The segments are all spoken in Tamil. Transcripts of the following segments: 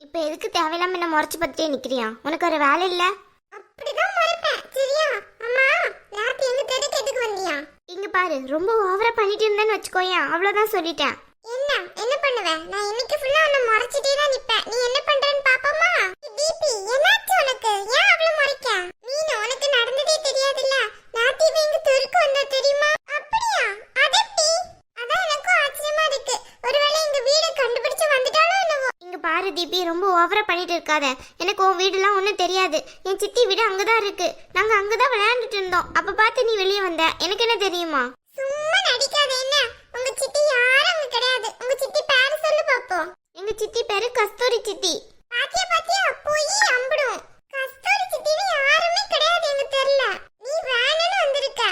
இப்போ எதுக்கு தேவையில்லாம என்ன முறைச்சு பார்த்துட்டே நிக்கிறியா? உனக்கு ஒரு வேலை இல்ல? அப்படிதான் மறைப்பேன். சரியா? அம்மா லாட்டி எங்க தெருக்கு எதுக்கு வந்தியா? இங்க பாரு ரொம்ப ஓவரா பண்ணிட்டு இருந்தேன்னு வச்சுக்கோயேன் அவ்வளவுதான் சொல்லிட்டேன். என்ன? என்ன பண்ணுவ? நான் இன்னைக்கு ஃபுல்லா உன்னை முறைச்சிட்டே தான் நிப்பேன். நீ என்ன பண்றேன்னு பாப்போமா? டிபி என்னாச்சு உனக்கு? இருக்காத எனக்கு உன் வீடுலாம் ஒன்றும் தெரியாது. என் சித்தி வீடு அங்கதான் இருக்கு. நாங்க அங்கதான் விளையாண்டுட்டு இருந்தோம். அப்ப பார்த்து நீ வெளியே வந்த. எனக்கு என்ன தெரியுமா? சும்மா நடிக்காத என்ன? உங்க சித்தி யாரும் அங்க கிடையாது. உங்க சித்தி பேரு சொல்லு பாப்போம். எங்க சித்தி பேரு கஸ்தூரி சித்தி. பாத்தியா பாத்தியா? போய் அம்பிடும் கஸ்தூரி சித்தின்னு யாருமே கிடையாது எங்க தெருல. நீ வேணும்னு வந்திருக்க.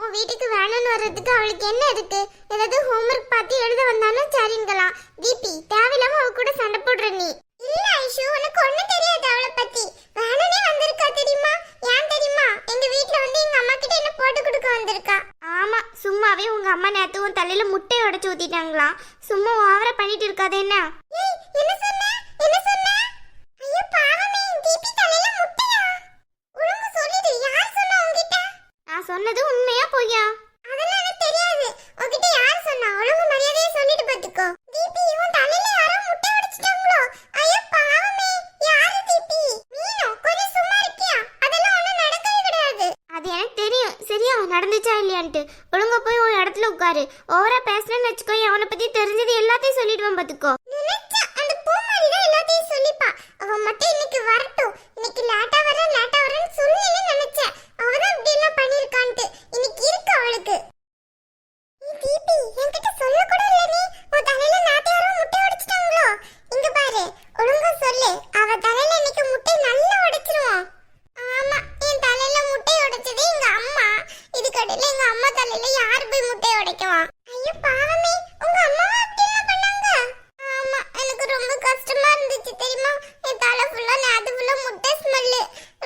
உன் வீட்டுக்கு வேணும்னு வர்றதுக்கு அவளுக்கு என்ன இருக்கு? ஏதாவது ஹோம்ஒர்க் பார்த்து எழுத வந்தாலும் சரிங்களாம் தீபி தேவையில்லாம அவ கூட சண்டை போடுற நீ. இல்ல ஐஷு உனக்கு ஒண்ணு தெரியாது அவளை பத்தி. வேணும்னே வந்திருக்கா தெரியுமா? ஏன் தெரியுமா? எங்க வீட்ல வந்து எங்க அம்மா கிட்ட என்ன போட்டு கொடுக்க வந்திருக்கா? ஆமா சும்மாவே உங்க அம்மா நேத்து உன் தலையில முட்டையை உடைச்சு ஊத்திட்டாங்களாம். சும்மா ஓவரா பண்ணிட்டு இருக்காத என்ன? ஏய் என்ன சொன்ன? என்ன சொன்ன? ஐயோ பாவமே தீபி தலையில முட்டையா? ஒழுங்கு சொல்லிடு யார் சொன்னா உன்கிட்ட? நான் சொன்னது உண்மையா பொய்யா? அதெல்லாம் எனக்கு தெரியாது. உன்கிட்ட யார் சொன்னா? ஒழுங்கு மரியாதையா சொல்லிட்டு பாத்துக்கோ. தீபி உன் தலையில யாரோ முட்டை உடைச்சிட்டாங்களோ ஐயோ பாவமே யாரு தீபி மீனு கொஞ்சம் சும்மா இருக்கியா அதெல்லாம் ஒண்ணும் நடக்கவே கிடையாது அது எனக்கு தெரியும் சரியா நடந்துச்சா இல்லையான்ட்டு ஒழுங்கா போய் ஒரு இடத்துல உட்காரு ஓவரா பேசுறேன்னு வச்சுக்கோ அவனை பத்தி தெரிஞ்சது எல்லாத்தையும் சொல்லிடுவேன் பாத்துக்கோ நினைச்ச அந்த பூமாரி தான் எல்லாத்தையும் சொல்லிப்பா அவ மட்டும் இன்னைக்கு வரட்டும் இன்னைக்கு லேட்டா வரேன் லேட்டா வரேன்னு சொல்லல நினைச்சேன் அவ தான் இப்படி எல்லாம் பண்ணிருக்கான்ட்டு இன்னைக்கு இருக்கு அவளுக்கு நீ தீபி என்கிட்ட சொல்ல கூட இல்ல நீ உன் தலையில நாட்டு யாரோ முட்டை உடைச்சிட்டாங்களோ இங்க பாரு ஒழுங்கா சொல்லு அவ தலையில இன்னைக்கு முட்டை நல்லா உடைச்சிருவோம் ஆமா என் தலையில முட்டை உடைச்சது எங்க அம்மா இது கடையில எங்க அம்மா தலையில யார் போய் முட்டை உடைக்குவா ஐயோ பாவமே உங்க அம்மாவா அப்படி எல்லாம் பண்ணாங்க ஆமா எனக்கு ரொம்ப கஷ்டமா இருந்துச்சு தெரியுமா என் தலை ஃபுல்லா நேத்து ஃபுல்லா முட்டை ஸ்மெல்லு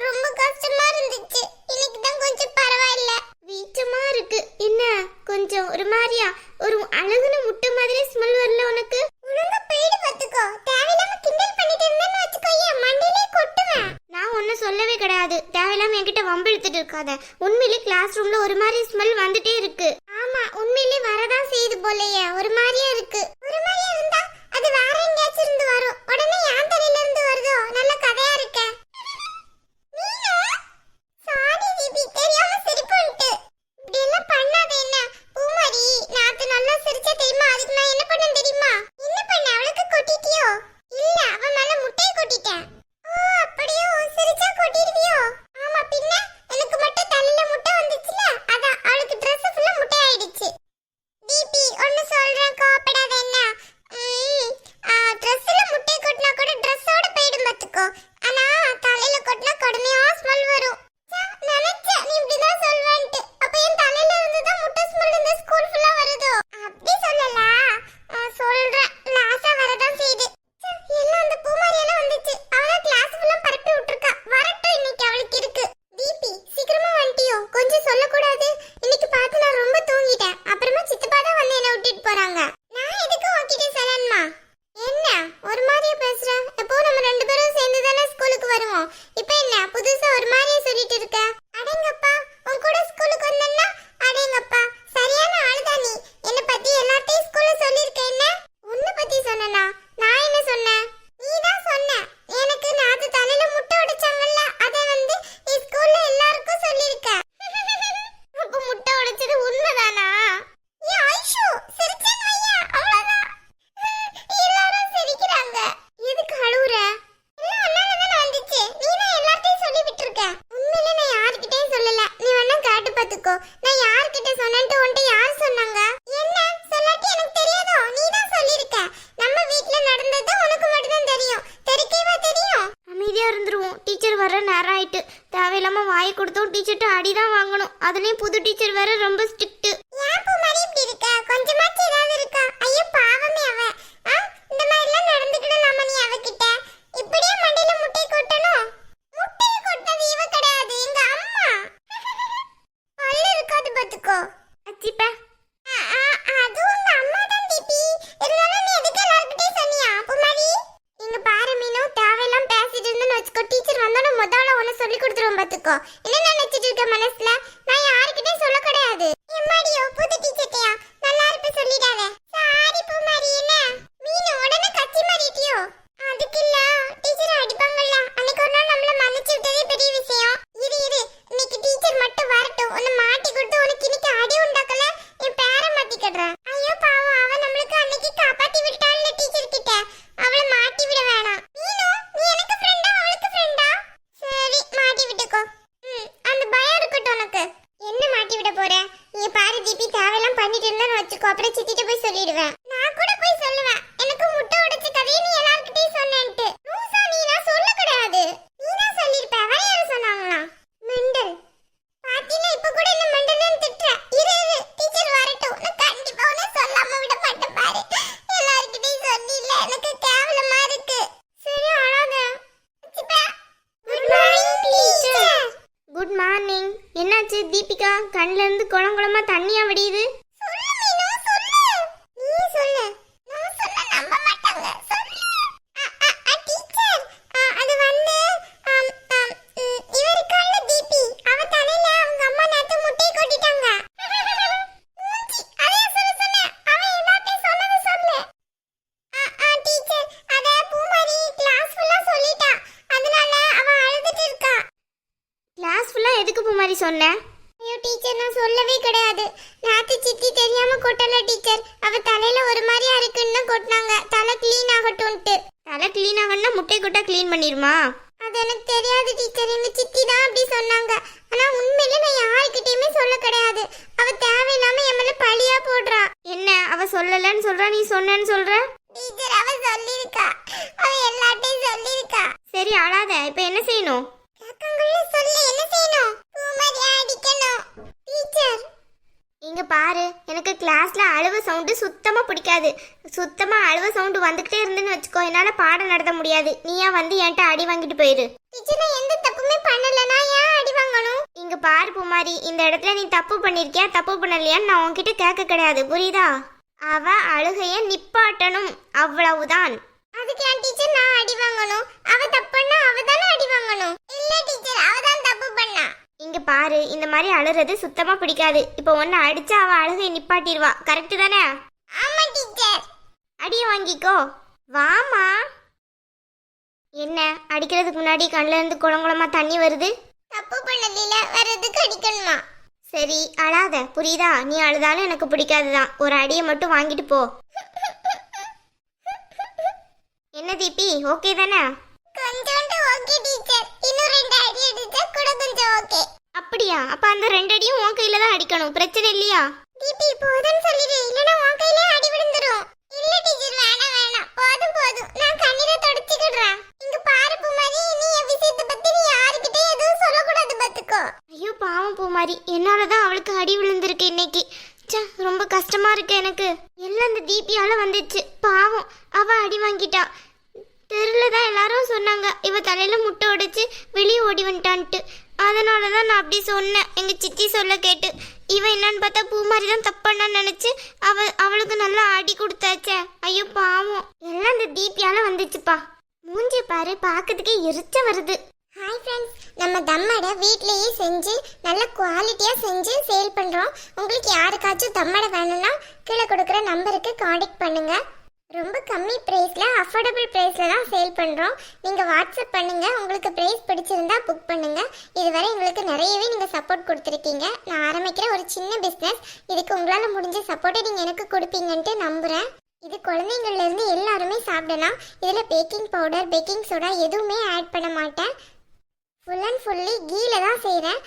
ரொம்ப கஷ்டமா இருந்துச்சு இன்னைக்கு தான் கொஞ்சம் பரவாயில்ல வீச்சமா இருக்கு என்ன கொஞ்சம் ஒரு மாதிரியா? ஒரு அழகுன முட்டை மாதிரி ஸ்மெல் வரல உனக்கு? ஒழுங்கா போயிடு பாத்துக்கோ தேவையில்லாம கிண்டல் பண்ணிட்டு இருந்தேன்னு வச்சுக்கோ என் மண்டையிலே கொட்டுவேன். நான் ஒன்றும் சொல்லவே கிடையாது. தேவையில்லாம என்கிட்ட வம்பு இழுத்துட்டு இருக்காத. உண்மையிலே கிளாஸ் ரூம்ல ஒரு மாதிரி ஸ்மெல் வந்துட்டே இருக்கு. ஆமா உண்மையிலே வரதான் செய்யுது போலயே. ஒரு மாதிரியா இருக்கு ஒரு மாதிரியா இருந்தா அது வேற எங்கேயாச்சும் இருந்து வரும் உடனே என் தலையில இருந்து வருதோ நல்ல கதையா இருக்க மீனு சாரி தீபி தெரியாம சிரிப்பு வந்துட்டு இப்படி எல்லாம் பண்ணாத என்ன பூமாரி நேத்து நல்லா சிரிச்சா தெரியுமா அதுக்கு நான் என்ன பண்ணேன் தெரியுமா என்ன பண்ண அவளுக்கு கொட்டிட்டியோ இல்ல அவ மேல முட்டையை கொட்டிட்டேன் ஓ அப்படியோ சிரிச்சா கொட்டிடுவியோ ஆமா பின்ன எனக்கு மட்டும் தலையில முட்டை வந்துச்சுல அதான் அவளுக்கு Dress ஃபுல்லா முட்டை ஆயிடுச்சு தீபி ஒன்னு சொல்றேன் கோபப்படாத என்ன ம், ஆ, Dressல முட்டை கொட்டினா கூட ட்ரெஸ்ஸோட போயிடும் பாத்துக்கோ ஆனா தலையில கொட்டினா கடுமையா ஸ்மெல் வரும். நினைச்சேன் நீ இப்படிதான் சொல்வேன்ட்டு. அப்ப என் தலையில இருந்து தான் முட்டை ஸ்மெல் இந்த ஸ்கூல் ஃபுல்லா வருதோ? அப்படி சொல்லல. சொல்ற சொல்றேன் லாஸா வரதான் செய்யுது ச்சே, எல்லாம் அந்த பூமாரி எல்லாம் வந்துச்சு அவளா கிளாஸ் ஃபுல்லா பரப்பி விட்டுருக்கா வரட்டும் இன்னைக்கு அவளுக்கு இருக்கு தீபி சீக்கிரமா வந்துட்டியோ கொஞ்சம் சொல்லக்கூடாது இன்னைக்கு பார்த்து நான் ரொம்ப தூங்கிட்டேன் அப்புறமா சித்தப்பா தான் வந்து என்ன விட்டுட்டு போறாங்க நான் எதுக்கு உன்கிட்ட சொல்லணுமா என்ன ஒரு மாதிரியா பேசுற எப்போ நம்ம ரெண்டு பேரும் சேர்ந்து தானே ஸ்கூலுக்கு வருவோம் இப்போ என்ன புதுசா ஒரு மாதிரியா சொல்லிட்டு இருக்க அடேங்கப்பா உன் கூட ஸ்கூலுக்கு வந்தேன்னா அடேங்கப்பா சரியான ஆளுதான் நீ என்ன பத்தி எல்லாத்தையும் ஸ்கூல்ல சொல்லிருக்க என்ன உன்னை பத்தி சொன்னனா நான் என்ன சொன்னேன் நீ தான் சொன்ன எனக்கு நாத்து தலையில முட்டை உடைச்சாங்கல்ல அதை வந்து நீ ஸ்கூல்ல எல்லாருக்கும் சொல்லிருக்க அப்ப முட்டை உடைச்சது உண்மைதானா ஏ ஐஷு சிரிச்சேன்னு வையா அவ்வளவுதான் எல்லாரும் சிரிக்கிறாங்க எதுக்கு அழுவுற எல்லாம் உன்னால தானே வந்துச்சு நீ தான் எல்லார்ட்டையும் சொல்லி விட்டுருக்க உண்மையில நான் யார்கிட்டயும் சொல்லல நீ வேணா கேட்டு பாத்துக்கோ நான் யார்கிட்ட சொன்னேன்ட்டு உன்கிட்ட யார் சொன்னாங்க என்ன சொல்லாட்டி எனக்கு தெரியாதோ நீ தான் சொல்லிருக்க நம்ம வீட்ல நடந்தது உனக்கு மட்டும் தான் தெரியும் தெரிக்கேவா தெரியும் அமைதியா இருந்துருவோம் டீச்சர் வர நேரம் ஆயிட்டு தேவையில்லாம வாய் கொடுத்தோம். டீச்சர்கிட்ட அடி தான் வாங்கணும். அதுலேயும் புது டீச்சர் வேற ரொம்ப ஸ்ட்ரிக்ட் ஏன் பூ மாதிரி இப்படி இருக்க கொஞ்சமாச்சு ஏதாவது இருக்கா ஐயோ பாவமே அவ ஆ, இந்த மாதிரி எல்லாம் நடந்துக்கிடலாமா நீ அவகிட்ட இப்படியே மண்டையில முட்டை கொட்டணும் முட்டையை கொட்டது இவ கிடையாது எங்க அம்மா பல்லு இருக்காது பாத்துக்கோ அச்சிப்ப ஆ, ஆ, அது உங்க அம்மா தான் தீபி இருந்தாலும் நீ எதுக்கு எல்லார்கிட்டயும் சொன்னியா பூ மாதிரி இங்க பாரு மீனு இருக்கோம் என்ன நினைச்சிட்டு இருக்க மனசுல? நான் யாருக்கிட்டே சொல்ல கிடையாது. எம்மாடியோ புது டீச்சர்ட்டையா நல்லா இருப்ப சொல்லிடாத சாரி பூமாரி என்ன மீனு உடனே கத்தி மாறிட்டியோ அதுக்கு இல்ல டீச்சர் அடிப்பாங்கல்ல அன்னைக்கு ஒரு நாள் நம்மள மன்னிச்சு விட்டதே பெரிய விஷயம் இரு இரு இன்னைக்கு டீச்சர் மட்டும் வரட்டும் உன்னை மாட்டி கொடுத்து உனக்கு இன்னைக்கு அடி உண்டாக்கல என் பேரை மாத்திக்கிடுறேன் ஐயோ பாவம் அவ நம்மளுக்கு அன்னைக்கு காப்பாத்தி விட்டாள்ல டீச்சர் கிட்ட அவளை மாட்டி விட வேணாம் மீனு நீ எனக்கு ஃப்ரெண்டா அவளுக்கு ஃப்ரெண்டா சரி மாட்டி விட்டுக்கோ ம் அந்த பயம் இருக்கட்டும் உனக்கு என்ன மாட்டி விட போற நீ பாரு தீபி தேவையெல்லாம் பண்ணிட்டு இருந்தான்னு வச்சுக்கோ அப்புறம் சித்திட்ட போய் சொல்லிடுவேன். நான் கூட போய் சொல்லுவேன். எனக்கு முட்டை உடைச்ச கதையை நீ எல்லார்கிட்டயும் சொன்னேன்ட்டு. லூசா நீ நான் சொல்ல கிடையாது. நீ தான் சொல்லிருப்ப வேற யாரும் சொன்னாங்களா? மெண்டல். பாத்தீங்கன்னா இப்ப கூட என்ன மெண்டல்னு திட்டுற. இரு இரு. டீச்சர் வரட்டும். நான் கண்டிப்பா உன்னை சொல்லாம விட மாட்டேன் பாரு. எல்லார்கிட்டயும் சொல்லில எனக்கு கேவலமா இருக்கு. சரி அழாத. Good morning teacher good morning என்னாச்சு தீபிகா? கண்ணில இருந்து குளம் குளமா தண்ணியா வடியுது சொல்லு மீனு சொல்லு நீ சொல்லு நான் சொன்னா நம்ப மாட்டாங்க சொல்லு அ, அ, அ, டீச்சர் அ, அது வந்து அம், அம், ம், இவ இருக்காள்ல தீபி அவ தலையில அவங்க அம்மா நேத்து முட்டையை கொட்டிட்டாங்க மூஞ்சி, அதையா சொல்ல சொன்னேன்? அவ எல்லார்ட்டயும் சொன்னதை சொல்லு. அ, அ, டீச்சர், அத பூமாரி class full ஆ சொல்லிட்டா. அதனால அவ அழுதுட்டு இருக்கா கிளாஸ் ஃபுல்லா எதுக்கு பூமாரி சொன்னேன் ஐயோ டீச்சர் நான் சொல்லவே கிடையாது. நேத்து சித்தி தெரியாம கொட்டல டீச்சர் அவ தலையில ஒரு மாதிரியா இருக்குன்னு கொட்டினாங்க. தலை க்ளீன் ஆகட்டும்ட்டு தலை க்ளீன் ஆகணும்னா முட்டை கொட்டா க்ளீன் பண்ணிருமா அது எனக்கு தெரியாது டீச்சர் எங்க சித்தி தான் அப்படி சொன்னாங்க. ஆனா உண்மையில நான் யாருக்கிட்டயுமே சொல்ல கிடையாது. அவ தேவையில்லாம என் மேல பழியா போடுறா. என்ன? அவ சொல்லலன்னு சொல்றா நீ சொன்னேன்னு சொல்ற? கிளாஸ்ல அழுவ சவுண்டு சுத்தமா பிடிக்காது. சுத்தமா அழுவ சவுண்டு வந்துகிட்டே இருந்துன்னு வச்சுக்கோ என்னால பாடம் நடத்த முடியாது. நீயா வந்து என்கிட்ட அடி வாங்கிட்டு போயிரு? டீச்சர் நான் எந்த தப்புமே பண்ணல. நான் ஏன் அடி வாங்கணும்? இங்க பாரு பூமாரி இந்த இடத்துல நீ தப்பு பண்ணிருக்கியா தப்பு பண்ணலையான்னு நான் உன்கிட்ட கேட்க கிடையாது. புரியுதா? அவ அழுகைய நிப்பாட்டணும். அவ்வளவுதான். அதுக்கு என் டீச்சர் நான் அடி வாங்கணும்? அவ தப்பு பண்ணா அவ தானே அடி வாங்கணும்? இல்ல டீச்சர் அவ இங்க பாரு இந்த மாதிரி அழுறது சுத்தமா பிடிக்காது. இப்போ ஒன்னு அடிச்சா அவ அழுகையை நிப்பாட்டிடுவா. கரெக்ட் தானே? ஆமா டீச்சர். அடிய வாங்கிக்கோ. வாமா என்ன அடிக்கிறதுக்கு முன்னாடி கண்ணுல இருந்து குளங்குளமா தண்ணி வருது? தப்பு பண்ணல வேற எதுக்கு அடிக்கணுமா? சரி அழாத. புரியுதா? நீ அழுதாலும் எனக்கு பிடிக்காதுதான் ஒரு அடியை மட்டும் வாங்கிட்டு போ. என்ன தீபி? ஓகே தானே? கொஞ்சோண்டு ஓகே டீச்சர். இன்னும் ரெண்டு அடி அடிச்சா கூட கொஞ்சம் ஓகே அப்படியா அப்ப அந்த ரெண்டு அடியும் உன் கையில தான் அடிக்கணும். பிரச்சனை இல்லையா? தீபி போதும்னு சொல்லிடு. இல்லனா உன் கையில அடி விழுந்துரும். இல்ல டீச்சர் வேணாம் வேணாம். போதும் போதும். நான் கண்ணீரை தொடச்சிக்கிடுறேன். இங்க பாரு பூமாரி. நீ என் விஷயத்தை பத்தி நீ யாருக்கிட்டே எதுவும் சொல்லக்கூடாது பாத்துக்கோ. ஐயோ பாவம் பூமாரி. என்னாலதான் அவளுக்கு அடி விழுந்திருக்கு இன்னைக்கு. ச்சே ரொம்ப கஷ்டமா இருக்கு எனக்கு. எல்லாம் இந்த தீபியால வந்துச்சு. பாவம் அவ அடி வாங்கிட்டா. தெருல தான் எல்லாரும் சொன்னாங்க. இவ தலையில முட்டை உடைச்சு வெளியே ஓடி வந்துட்டான்ட்டு. அதனால தான் நான் அப்படி சொன்னேன். எங்கள் சித்தி சொல்ல கேட்டு இவன் என்னன்னு பார்த்தா பூமாரி தான் தப்பான்னு நினச்சி அவ அவளுக்கு நல்லா அடி கொடுத்தாச்சே. ஐயோ பாவம். எல்லாம் இந்த தீபியால வந்துச்சுப்பா. மூஞ்சி பாரு பார்க்கறதுக்கே எரிச்ச வருது. ஹாய் ஃப்ரெண்ட்ஸ் நம்ம தம்மடை வீட்லேயே செஞ்சு நல்ல குவாலிட்டியாக செஞ்சு சேல் பண்ணுறோம் உங்களுக்கு யாருக்காச்சும் தம்மடை வேணும்னா கீழே கொடுக்குற நம்பருக்கு காண்டாக்ட் பண்ணுங்கள் ரொம்ப கம்மி ப்ரைஸில் அஃபோர்டபுள் ப்ரைஸில் தான் சேல் பண்ணுறோம் நீங்கள் வாட்ஸ்அப் பண்ணுங்கள் உங்களுக்கு ப்ரைஸ் பிடிச்சிருந்தா புக் பண்ணுங்கள் இதுவரை எங்களுக்கு நிறையவே நீங்கள் சப்போர்ட் கொடுத்துருக்கீங்க. நான் ஆரம்பிக்கிற ஒரு சின்ன பிஸ்னஸ் இதுக்கு உங்களால் முடிஞ்ச சப்போர்ட்டை நீங்கள் எனக்கு கொடுப்பீங்கன்ட்டு நம்புகிறேன் இது குழந்தைங்கள்லேருந்து எல்லாருமே சாப்பிடலாம். இதில் பேக்கிங் பவுடர் பேக்கிங் சோடா எதுவுமே ஆட் பண்ண மாட்டேன். ஃபுல் அண்ட் ஃபுல்லி கீழே தான் செய்கிறேன்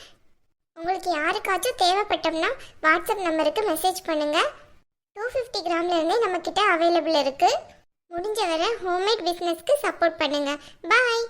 உங்களுக்கு யாருக்காச்சும் தேவைப்பட்டோம்னா வாட்ஸ்அப் நம்பருக்கு மெசேஜ் பண்ணுங்கள் டூ ஃபிஃப்டி கிராம்லேருந்தே நம்மக்கிட்ட அவைலபிள் இருக்குது முடிஞ்ச வரை ஹோம்மேட் பிஸ்னஸ்க்கு சப்போர்ட் பண்ணுங்கள் பாய்